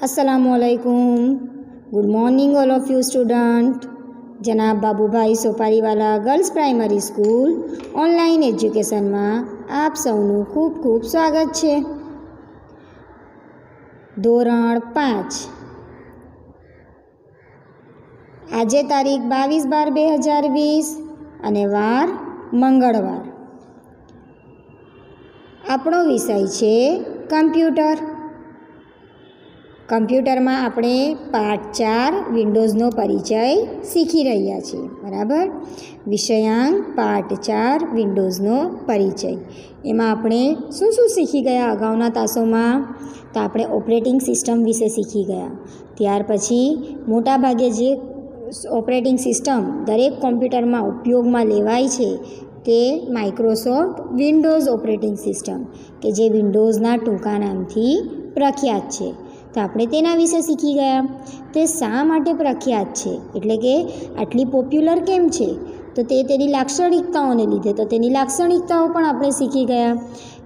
अस्सलामु अलैकुम good morning all of you student જનાબ Babubhai Sopariwala girls primary school online એજ્યુકેશનમાં આપ સૌનું ખૂબ ખૂબ સ્વાગત છે ધોરણ પાંચ આજે તારીખ બાવીસ બાર બે હજાર વીસ અને વાર મંગળવાર આપણો વિષય છે કમ્પ્યુટર કમ્પ્યુટરમાં આપણે પાર્ટ ચાર વિન્ડોઝનો પરિચય શીખી રહ્યા છીએ, બરાબર? વિષયાંક પાર્ટ ચાર વિન્ડોઝનો પરિચય. એમાં આપણે શું શું શીખી ગયા અગાઉના તાસોમાં? તો આપણે ઓપરેટિંગ સિસ્ટમ વિશે શીખી ગયા. ત્યાર પછી મોટાભાગે જે ઓપરેટિંગ સિસ્ટમ દરેક કોમ્પ્યુટરમાં ઉપયોગમાં લેવાય છે તે માઇક્રોસોફ્ટ વિન્ડોઝ ઓપરેટિંગ સિસ્ટમ, કે જે વિન્ડોઝના ટૂંકા નામથી પ્રખ્યાત છે. તો આપણે તેના વિશે શીખી ગયા. તે શા માટે પ્રખ્યાત છે? એટલે કે આટલી પોપ્યુલર કેમ છે? તો તે તેની લાક્ષણિકતાઓને લીધે, તો તેની લાક્ષણિકતાઓ પણ આપણે શીખી ગયા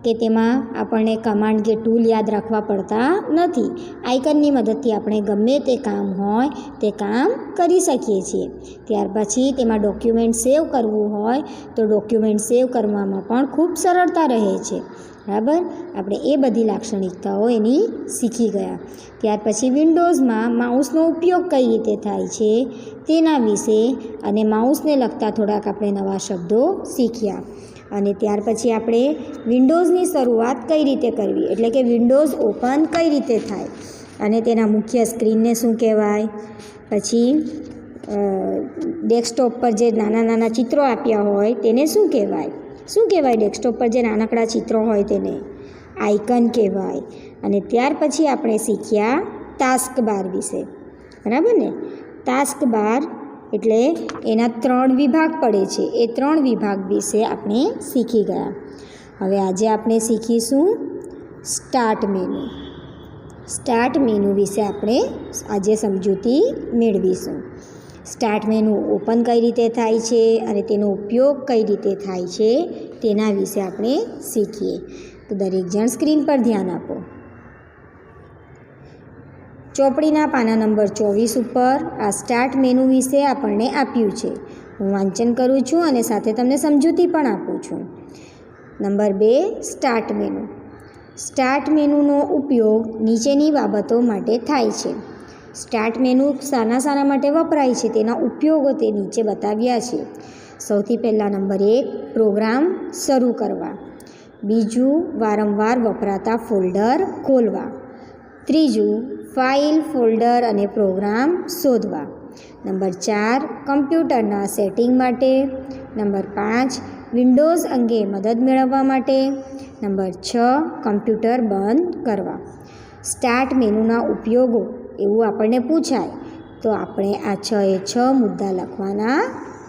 કે તેમાં આપણને કમાન્ડ કે ટૂલ યાદ રાખવા પડતા નથી. આઇકનની મદદથી આપણે ગમે તે કામ હોય, તે કામ કરી શકીએ છીએ. ત્યાર પછી તેમાં ડોક્યુમેન્ટ સેવ કરવું હોય, તો ડોક્યુમેન્ટ સેવ કરવામાં પણ ખૂબ સરળતા રહે છે. બરાબર? આપણે એ બધી લાક્ષણિકતાઓ એની શીખી ગયા. ત્યાર પછી વિન્ડોઝમાં માઉસનો ઉપયોગ કઈ રીતે થાય છે તેના વિશે અને માઉસને લગતા થોડાક આપણે નવા શબ્દો શીખ્યા. અને ત્યાર પછી આપણે વિન્ડોઝની શરૂઆત કઈ રીતે કરવી? એટલે કે વિન્ડોઝ ઓપન કઈ રીતે થાય? અને તેના મુખ્ય સ્ક્રીનને શું કહેવાય? પછી ડેસ્કટોપ પર જે નાના નાના ચિત્રો આપ્યા હોય તેને શું કહેવાય? શું કહેવાય ડેસ્કટોપ પર જે નાનકડા ચિત્રો હોય તેને? આઇકન કહેવાય. અને ત્યાર પછી આપણે શીખ્યા ટાસ્ક બાર વિશે. બરાબર ને? ટાસ્ક બાર એટલે એના ત્રણ વિભાગ પડે છે. એ ત્રણ વિભાગ વિશે આપણે શીખી ગયા. હવે આજે આપણે શીખીશું સ્ટાર્ટ મેનુ સ્ટાર્ટ મેનુ વિશે આપણે આજે સમજૂતી મેળવીશું. સ્ટાર્ટ મેનુ ઓપન કઈ રીતે થાય છે અને તેનો ઉપયોગ કઈ રીતે થાય છે તેના વિશે આપણે શીખીએ. તો દરેક જણ સ્ક્રીન પર ધ્યાન આપો. ચોપડીના પાના નંબર ચોવીસ ઉપર આ સ્ટાર્ટ મેનુ વિશે આપણને આપ્યું છે. હું વાંચન કરું છું અને સાથે તમને સમજૂતી પણ આપું છું. નંબર બે, સ્ટાર્ટ મેનુ. સ્ટાર્ટ મેનુનો ઉપયોગ નીચેની બાબતો માટે થાય છે. સ્ટાર્ટ મેનુ શાના શાના માટે વપરાય છે. તેના ઉપયોગો તે નીચે બતાવ્યા છે. સૌથી પહેલાં નંબર એક, પ્રોગ્રામ શરૂ કરવા. બીજું, વારંવાર વપરાતા ફોલ્ડર ખોલવા. ત્રીજું, ફાઇલ, ફોલ્ડર અને પ્રોગ્રામ શોધવા. નંબર ચાર, કમ્પ્યુટરના સેટિંગ માટે. નંબર પાંચ, વિન્ડોઝ અંગે મદદ મેળવવા માટે. નંબર છ, કમ્પ્યુટર બંધ કરવા. સ્ટાર્ટ મેનુના ઉપયોગો એવું આપણને પૂછાય. તો આપણે આ છ એ છ મુદ્દા લખવાના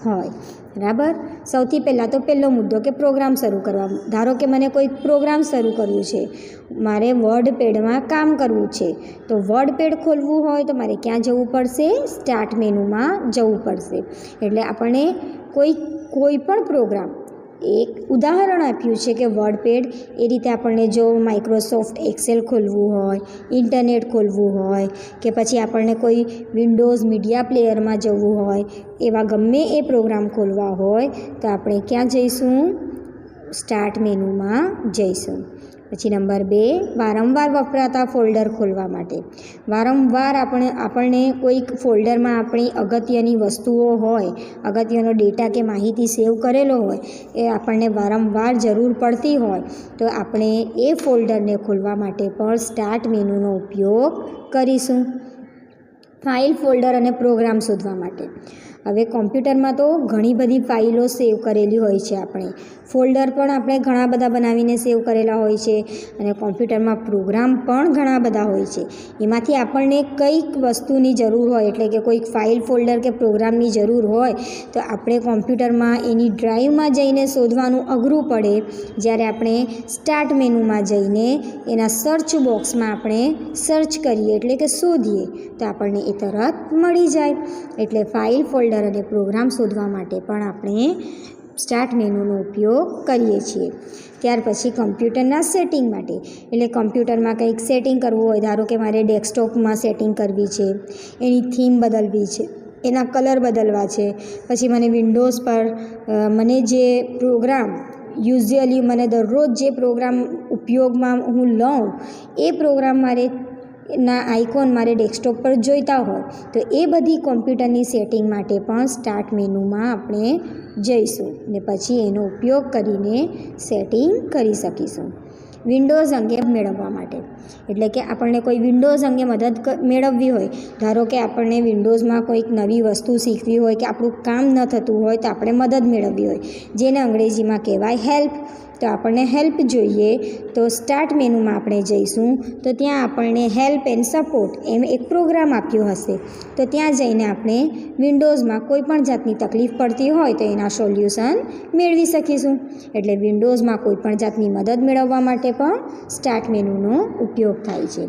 હોય. બરાબર? સૌથી પહેલાં તો પહેલો મુદ્દો કે પ્રોગ્રામ શરૂ કરવા. ધારો કે મને કોઈ પ્રોગ્રામ શરૂ કરવું છે. મારે વર્ડ પેડમાં કામ કરવું છે. તો વર્ડ પેડ ખોલવું હોય તો મારે ક્યાં જવું પડશે? સ્ટાર્ટ મેનુમાં જવું પડશે. એટલે આપણે કોઈ કોઈ પણ પ્રોગ્રામ એક ઉદાહરણ આપ્યું છે કે વર્ડપેડ એ રીતે આપણને જો માઇક્રોસોફ્ટ એક્સેલ ખોલવું હોય ઇન્ટરનેટ ખોલવું હોય કે પછી આપણને કોઈ વિન્ડોઝ મીડિયા પ્લેયરમાં જવું હોય, એવા ગમે એ પ્રોગ્રામ ખોલવા હોય તો આપણે ક્યાં જઈશું? સ્ટાર્ટ મેનુમાં જઈશું. પછી નંબર બે, વારંવાર વપરાતા ફોલ્ડર ખોલવા માટે. વારંવાર આપણે, આપણને કોઈક ફોલ્ડરમાં આપણી અગત્યની વસ્તુઓ હોય, અગત્યનો ડેટા કે માહિતી સેવ કરેલો હોય, એ આપણને વારંવાર જરૂર પડતી હોય, તો આપણે એ ફોલ્ડરને ખોલવા માટે પણ સ્ટાર્ટ મેનુનો ઉપયોગ કરીશું. ફાઇલ, ફોલ્ડર અને પ્રોગ્રામ શોધવા માટે. હવે કોમ્પ્યુટરમાં તો ઘણી બધી ફાઇલો સેવ કરેલી હોય છે આપણે. ફોલ્ડર પણ આપણે ઘણા બધા બનાવીને સેવ કરેલા હોય છે અને કોમ્પ્યુટરમાં પ્રોગ્રામ પણ ઘણા બધા હોય છે. એમાંથી આપણને કંઈક વસ્તુની જરૂર હોય, એટલે કે કોઈક ફાઇલ ફોલ્ડર કે પ્રોગ્રામની જરૂર હોય, તો આપણે કોમ્પ્યુટરમાં એની ડ્રાઈવમાં જઈને શોધવાનું અઘરું પડે જ્યારે આપણે સ્ટાર્ટ મેનુમાં જઈને એના સર્ચ બોક્સમાં આપણે સર્ચ કરીએ, એટલે કે શોધીએ, તો આપણને એ તરત મળી જાય. એટલે ફાઇલ ફોલ્ડર અને પ્રોગ્રામ શોધવા માટે પણ આપણે સ્ટાર્ટ મેનુનો ઉપયોગ કરીએ છીએ. ત્યાર પછી કમ્પ્યુટરના સેટિંગ માટે. એટલે કમ્પ્યુટરમાં કંઈક સેટિંગ કરવું હોય, ધારો કે મારે ડેસ્કટોપમાં સેટિંગ કરવી છે, એની થીમ બદલવી છે, એના કલર બદલવા છે, પછી મને વિન્ડોઝ પર મને જે પ્રોગ્રામ યુઝ્યુઅલી મને દરરોજ જે પ્રોગ્રામ ઉપયોગમાં હું લઉં, એ પ્રોગ્રામ મારે ના આઇકોન મારે ડેસ્કટોપ પર જોઈતા હોય, તો એ બધી કોમ્પ્યુટરની સેટિંગ માટે પણ સ્ટાર્ટ મેનુમાં આપણે જઈશું ને પછી એનો ઉપયોગ કરીને સેટિંગ કરી શકીશું. વિન્ડોઝ અંગે મેળવવા માટે. એટલે કે આપણને કોઈ વિન્ડોઝ અંગે મદદ મેળવવી હોય, ધારો કે આપણને વિન્ડોઝમાં કોઈક નવી વસ્તુ શીખવી હોય કે આપણું કામ ન થતું હોય તો આપણે મદદ મેળવવી હોય, જેને અંગ્રેજીમાં કહેવાય હેલ્પ તો આપણને હેલ્પ જોઈએ. તો સ્ટાર્ટ મેનુમાં આપણે જઈશું. તો ત્યાં આપણને હેલ્પ એન્ડ સપોર્ટ એમ એક પ્રોગ્રામ આપ્યો હશે. તો ત્યાં જઈને આપણે વિન્ડોઝમાં કોઈ પણ જાતની તકલીફ પડતી હોય તો એના સોલ્યુશન મેળવી શકીશું. એટલે વિન્ડોઝમાં કોઈ પણ જાતની મદદ મેળવવા માટે પણ સ્ટાર્ટ મેનુનો ઉપયોગ થાય છે.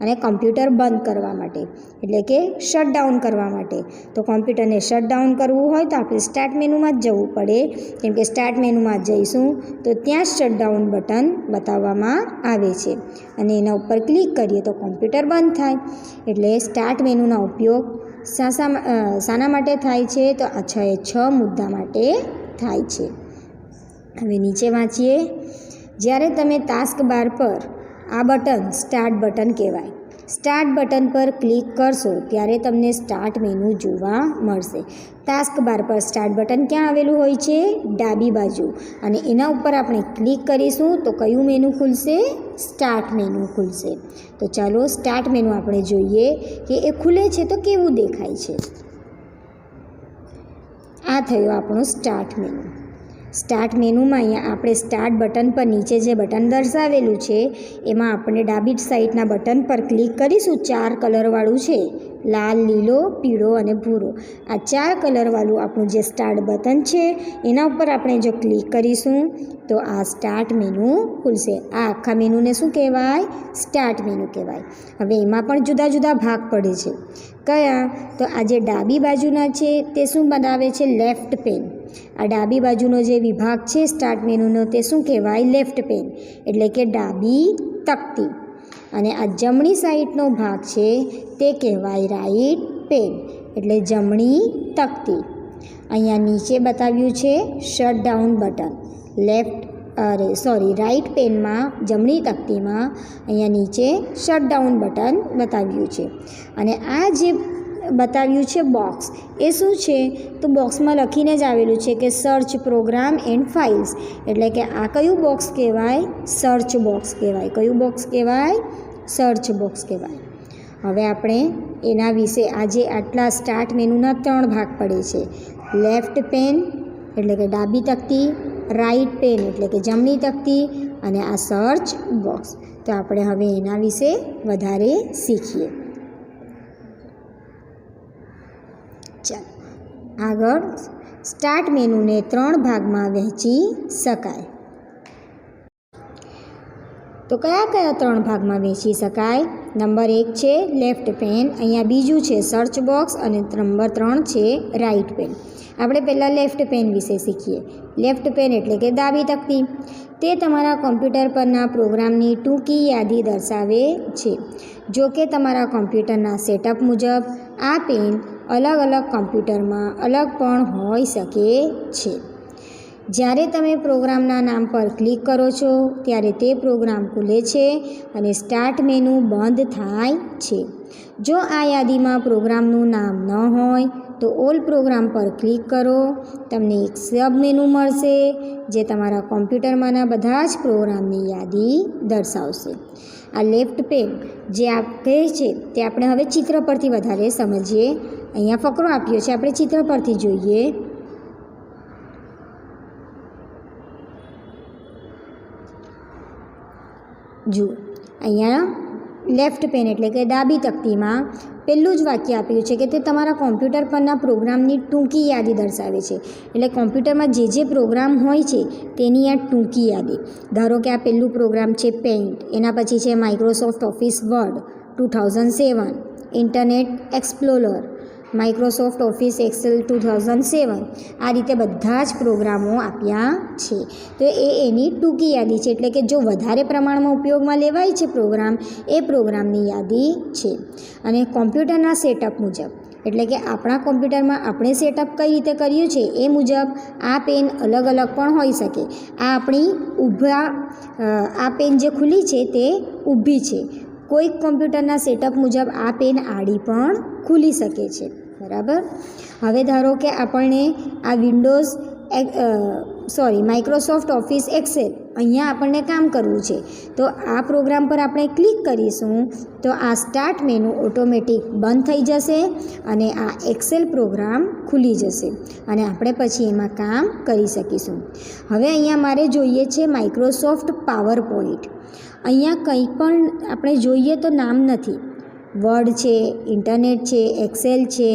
અને કમ્પ્યુટર બંધ કરવા માટે, એટલે કે શટડાઉન કરવા માટે. તો કોમ્પ્યુટરને શટડાઉન કરવું હોય તો આપણે સ્ટાર્ટ મેનુમાં જ જવું પડે. કેમ કે સ્ટાર્ટ મેનુમાં જઈશું તો ત્યાં જ શટડાઉન બટન બતાવવામાં આવે છે. અને એના ઉપર ક્લિક કરીએ તો કોમ્પ્યુટર બંધ થાય. એટલે સ્ટાર્ટ મેનુનો ઉપયોગ શાના માટે થાય છે? તો આ છ એ છ મુદ્દા માટે થાય છે. હવે નીચે વાંચીએ. જ્યારે તમે ટાસ્ક બાર પર આ બટન સ્ટાર્ટ બટન કહેવાય. સ્ટાર્ટ બટન પર ક્લિક કરશો ત્યારે તમને સ્ટાર્ટ મેનુ જોવા મળશે. ટાસ્ક બાર પર સ્ટાર્ટ બટન ક્યાં આવેલું હોય છે? ડાબી બાજુ. અને એના ઉપર આપણે ક્લિક કરીશું તો કયું મેનુ ખુલશે? સ્ટાર્ટ મેનુ ખુલશે. તો ચાલો સ્ટાર્ટ મેનુ આપણે જોઈએ કે એ ખુલે છે તો કેવું દેખાય છે. આ થયો આપણો સ્ટાર્ટ મેનુ સ્ટાર્ટ મેનુમાં અહીંયા આપણે સ્ટાર્ટ બટન પર નીચે જે બટન દર્શાવેલું છે, એમાં આપણે ડાબી સાઈડના બટન પર ક્લિક કરીશું, ચાર કલરવાળું છે. લાલ, લીલો, પીળો અને ભૂરો. આ ચાર કલરવાળું આપણું જે સ્ટાર્ટ બટન છે, એના ઉપર આપણે જો ક્લિક કરીશું, તો આ સ્ટાર્ટ મેનુ ખુલશે. આ આખા મેનુને શું કહેવાય? સ્ટાર્ટ મેનુ કહેવાય. હવે એમાં પણ જુદા જુદા ભાગ પડે છે. કયા? તો આ જે ડાબી બાજુના છે, તે શું બનાવે છે? Left pane. આ ડાબી બાજુનો જે વિભાગ છે સ્ટાર્ટ મેનુનો તે શું કહેવાય? લેફ્ટ પેન એટલે કે ડાબી તકતી. અને આ જમણી સાઈડનો ભાગ છે, તે કહેવાય રાઈટ પેન એટલે જમણી તકતી. અહીંયા નીચે બતાવ્યું છે શટ ડાઉન બટન લેફ્ટ અરે સોરી રાઈટ પેનમાં જમણી તકતીમાં અહીંયા નીચે શટ ડાઉન બટન બતાવ્યું છે. અને આ જે બતાવ્યું છે બોક્સ. એ શું છે? તો બોક્સમાં લખીને જ આવેલું છે કે સર્ચ પ્રોગ્રામ એન્ડ ફાઇલ્સ એટલે કે આ કયું બોક્સ કહેવાય? સર્ચ બોક્સ કહેવાય. કયું બોક્સ કહેવાય? સર્ચ બોક્સ કહેવાય. હવે આપણે એના વિશે આજે આટલા સ્ટાર્ટ મેનુના ત્રણ ભાગ પડે છે. લેફ્ટ પેન એટલે કે ડાબી તકતી રાઈટ પેન એટલે કે જમણી તકતી, અને આ સર્ચ બોક્સ તો આપણે હવે એના વિશે વધારે શીખીએ ચાલો આગળ સ્ટાર્ટ મેનુને ત્રણ ભાગમાં વહેંચી શકાય. તો કયા કયા ત્રણ ભાગમાં વહેંચી શકાય? નંબર એક છે લેફ્ટ પેન, અહીંયા બીજું છે સર્ચ બોક્સ અને નંબર ત્રણ છે રાઈટ પેન. આપણે પહેલાં લેફ્ટ પેન વિશે શીખીએ. લેફ્ટ પેન એટલે કે ડાબી તકતી. તે તમારા કોમ્પ્યુટર પરના પ્રોગ્રામની ટૂંકી યાદી દર્શાવે છે. જો કે તમારા કોમ્પ્યુટરના સેટઅપ મુજબ આ પેન અલગ અલગ કોમ્પ્યુટરમાં અલગ પણ હોઈ શકે છે. જ્યારે તમે પ્રોગ્રામના નામ પર ક્લિક કરો છો, ત્યારે તે પ્રોગ્રામ ખુલે છે અને સ્ટાર્ટ મેનુ બંધ થાય છે. જો આ યાદીમાં પ્રોગ્રામનું નામ ન હોય, તો ઓલ પ્રોગ્રામ પર ક્લિક કરો. તમને એક સબ મેનુ મળશે, જે તમારા કોમ્પ્યુટરમાંના બધા જ પ્રોગ્રામની યાદી દર્શાવશે. આ લેફ્ટ પેન જે આપ કહે છે, તે આપણે હવે ચિત્ર પરથી વધારે સમજીએ. અહીંયા ફકરો આપ્યો છે. આપણે ચિત્ર પરથી જોઈએ. જુઓ. અહીંયા લેફ્ટ પેન એટલે કે ડાબી તકતીમાં પહેલું જ વાક્ય આપ્યું છે કે તે તમારા કોમ્પ્યુટર પરના પ્રોગ્રામની ટૂંકી યાદી દર્શાવે છે. એટલે કોમ્પ્યુટરમાં જે જે પ્રોગ્રામ હોય છે તેની આ ટૂંકી યાદી. ધારો કે આ પહેલું પ્રોગ્રામ છે પેઇન્ટ એના પછી છે Microsoft Office Word two thousand seven. Internet Explorer Microsoft Office Excel two thousand seven આ રીતે બધા જ પ્રોગ્રામો આપ્યા છે. તો એ એની ટૂંકી યાદી છે. એટલે કે જો વધારે પ્રમાણમાં ઉપયોગમાં લેવાય છે પ્રોગ્રામ, એ પ્રોગ્રામની યાદી છે. અને કોમ્પ્યુટરના સેટઅપ મુજબ. એટલે કે આપણા કોમ્પ્યુટરમાં આપણે સેટઅપ કઈ રીતે કર્યું છે, એ મુજબ આ પેન અલગ અલગ પણ હોઈ શકે. આ આપણી ઊભા આ પેન જે ખુલ્લી છે તે ઊભી છે. કોઈક કોમ્પ્યુટરના સેટઅપ મુજબ આ પેન આડી પણ ખુલી શકે છે. બરાબર? હવે ધારો કે આપણને આ Windows sorry Microsoft Office Excel અહીંયા આપણને કામ કરવું છે. તો આ પ્રોગ્રામ પર આપણે ક્લિક કરીશું તો આ સ્ટાર્ટ મેનુ ઓટોમેટિક બંધ થઈ જશે અને આ એક્સેલ પ્રોગ્રામ ખુલી જશે અને આપણે પછી એમાં કામ કરી શકીશું. હવે અહીંયા મારે જોઈએ છે માઇક્રોસોફ્ટ પાવર પોઈન્ટ અહીંયા કંઈ પણ આપણે જોઈએ તો નામ નથી. વર્ડ છે ઇન્ટરનેટ છે એક્સેલ છે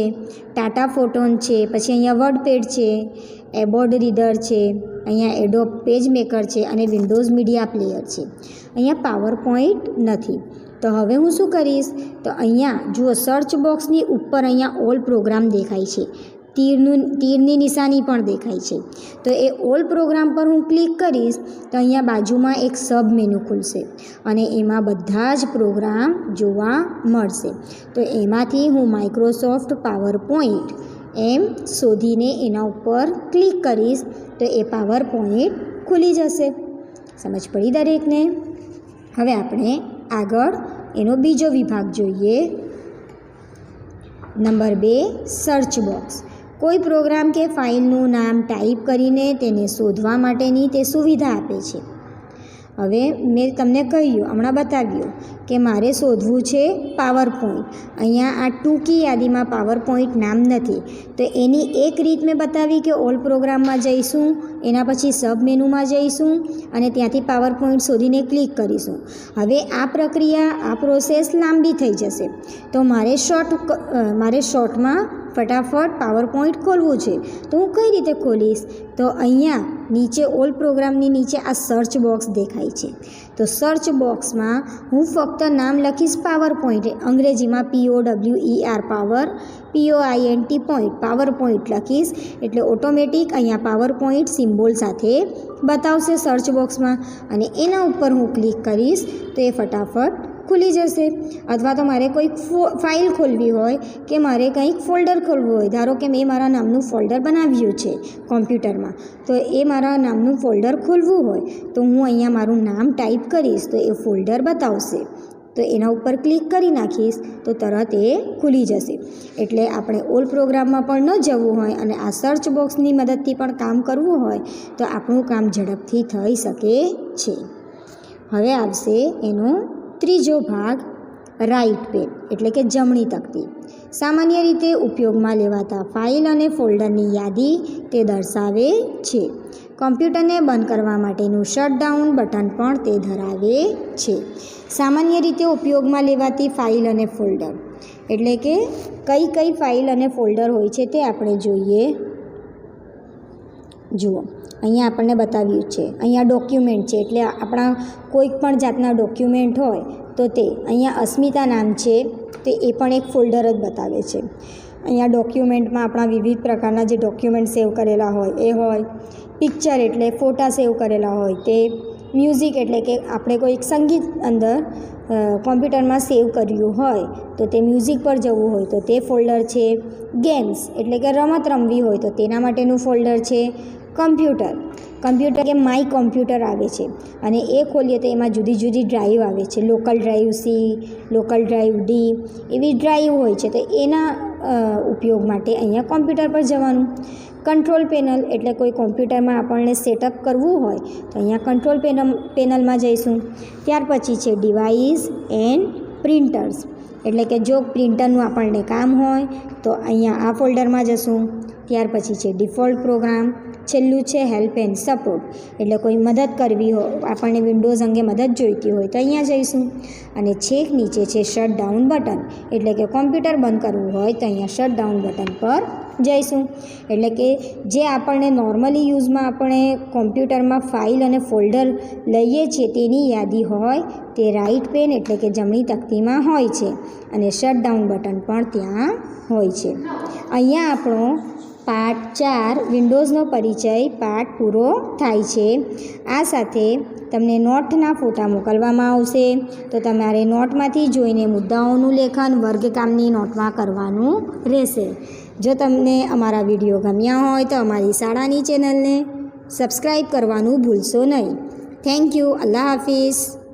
ટાટા ફોટોન છે, પછી અહીંયા વર્ડપેડ છે એબોર્ડ રીડર છે, અહીંયા એડોબ પેજ મેકર છે અને વિન્ડોઝ મીડિયા પ્લેયર છે. અહીંયા પાવર પોઈન્ટ નથી. તો હવે હું શું કરીશ? તો અહીંયા જુઓ સર્ચ બોક્સની ઉપર અહીંયા ઓલ પ્રોગ્રામ દેખાય છે. તીરનું, તીરની નિશાની પણ દેખાય છે. તો એ ઓલ પ્રોગ્રામ પર હું ક્લિક કરીશ તો અહીંયા બાજુમાં એક સબ મેનુ ખુલશે અને એમાં બધા જ પ્રોગ્રામ જોવા મળશે. તો એમાંથી હું માઇક્રોસોફ્ટ પાવર પોઈન્ટ એમ શોધીને એના ઉપર ક્લિક કરીશ તો એ પાવર પોઈન્ટ ખુલી જશે. સમજ પડી દરેકને? હવે આપણે આગળ એનો બીજો વિભાગ જોઈએ. નંબર બે સર્ચ બોક્સ કોઈ પ્રોગ્રામ કે ફાઇલનું નામ ટાઈપ કરીને તેને શોધવા માટેની તે સુવિધા આપે છે. હવે મેં તમને કહ્યું, હમણાં બતાવ્યું કે મારે શોધવું છે પાવર પોઈન્ટ અહીંયા આ ટૂંકી યાદીમાં પાવર પોઈન્ટ નામ નથી. તો એની એક રીત મેં બતાવી કે ઓલ પ્રોગ્રામમાં જઈશું, એના પછી સબ મેનુમાં જઈશું અને ત્યાંથી પાવર પોઈન્ટ શોધીને ક્લિક કરીશું. હવે આ પ્રક્રિયા, આ પ્રોસેસ લાંબી થઈ જશે. તો મારે શોર્ટ મારે શોર્ટમાં ફટાફટ પાવર પોઈન્ટ ખોલવું છે. તો હું કઈ રીતે ખોલીશ? તો અહીંયા નીચે ઓલ પ્રોગ્રામની નીચે આ સર્ચ બોક્સ દેખાય છે. તો સર્ચ બોક્સમાં હું ફક્ત નામ લખીશ પાવર પોઈન્ટ અંગ્રેજીમાં પીઓ W E R power P O I N T point PowerPoint લખીશ. એટલે ઓટોમેટિક અહીંયા પાવર પોઈન્ટ સિમ્બોલ સાથે બતાવશે સર્ચ બોક્સમાં અને એના ઉપર હું ક્લિક કરીશ તો એ ફટાફટ ખુલી જશે અથવા તો મારે કોઈક ફાઇલ ખોલવી હોય કે મારે કંઈક ફોલ્ડર ખોલવું હોય. ધારો કે મેં મારા નામનું ફોલ્ડર બનાવ્યું છે કોમ્પ્યુટરમાં તો એ મારા નામનું ફોલ્ડર ખોલવું હોય તો હું અહીંયા મારું નામ ટાઈપ કરીશ તો એ ફોલ્ડર બતાવશે. તો એના ઉપર ક્લિક કરી નાખીશ તો તરત એ ખુલી જશે. એટલે આપણે ઓલ પ્રોગ્રામમાં પણ ન જવું હોય અને આ સર્ચ બોક્સની મદદથી પણ કામ કરવું હોય તો આપણું કામ ઝડપથી થઈ શકે છે. હવે આવશે એનો ત્રીજો ભાગ રાઈટ પેન એટલે કે જમણી તકતી. સામાન્ય રીતે ઉપયોગમાં લેવાતા ફાઇલ અને ફોલ્ડરની યાદી તે દર્શાવે છે. કોમ્પ્યુટરને બંધ કરવા માટેનું શટડાઉન બટન પણ તે ધરાવે છે. સામાન્ય રીતે ઉપયોગમાં લેવાતી ફાઇલ અને ફોલ્ડર એટલે કે કઈ કઈ ફાઇલ અને ફોલ્ડર હોય છે તે આપણે જોઈએ જુઓ, અહીંયા આપણને બતાવ્યું છે. અહીંયા ડોક્યુમેન્ટ છે એટલે આપણા કોઈક પણ જાતના ડોક્યુમેન્ટ હોય તો તે, અહીંયા અસ્મિતા નામ છે, તે એ પણ એક ફોલ્ડર જ બતાવે છે. અહીંયા ડોક્યુમેન્ટમાં આપણા વિવિધ પ્રકારના જે ડોક્યુમેન્ટ સેવ કરેલા હોય એ હોય પિક્ચર એટલે ફોટા સેવ કરેલા હોય તે મ્યુઝિક એટલે કે આપણે કોઈક સંગીત અંદર કોમ્પ્યુટરમાં સેવ કર્યું હોય તો તે મ્યુઝિક પર જવું હોય તો તે ફોલ્ડર છે. ગેમ્સ એટલે કે રમત રમવી હોય તો તેના માટેનું ફોલ્ડર છે. કમ્પ્યુટર. કમ્પ્યુટર કે માય કોમ્પ્યુટર આવે છે. અને એ ખોલીએ તો એમાં જુદી જુદી ડ્રાઈવ આવે છે. Local drive C, local drive D એવી ડ્રાઈવ હોય છે. તો એના ઉપયોગ માટે અહીંયા કોમ્પ્યુટર પર જવાનું. કંટ્રોલ પેનલ એટલે કોઈ કોમ્પ્યુટરમાં આપણને સેટઅપ કરવું હોય તો અહીંયા કંટ્રોલ પેનલ, પેનલમાં જઈશું. ત્યાર પછી છે ડિવાઇસ એન્ડ પ્રિન્ટર્સ. એટલે કે જો પ્રિન્ટરનું આપણને કામ હોય તો અહીંયા આ ફોલ્ડરમાં જશું. ત્યાર પછી છે ડિફોલ્ટ પ્રોગ્રામ. છેલ્લું છે હેલ્પ એન્ડ સપોર્ટ એટલે કોઈ મદદ કરવી હોય આપણને વિન્ડોઝ અંગે મદદ જોઈતી હોય તો અહીંયા જઈશું. અને છેક નીચે છે શટ ડાઉન બટન એટલે કે કોમ્પ્યુટર બંધ કરવું હોય તો અહીંયા શટ ડાઉન બટન પર જઈશું. એટલે કે જે આપણને નોર્મલી યુઝમાં આપણે કોમ્પ્યુટરમાં ફાઇલ અને ફોલ્ડર લઈએ છીએ તેની યાદી હોય તે રાઈટ પેન એટલે કે જમણી તકતીમાં હોય છે. અને શટ ડાઉન બટન પણ ત્યાં હોય છે. અહીંયા આપણો પાર્ટ ચાર વિન્ડોઝનો પરિચય પાઠ પૂરો થાય છે. આ સાથે તમને નોટના ફોટા મોકલવામાં આવશે. તો તમારે નોટમાંથી જોઈને મુદ્દાઓનું લેખન વર્ગકામની નોટમાં કરવાનું રહેશે. જો તમને અમારા વીડિયો ગમ્યા હોય તો અમારી શાળાની ચેનલને સબસ્ક્રાઈબ કરવાનું ભૂલશો નહીં. Thank you. અલ્લાહ હાફિઝ.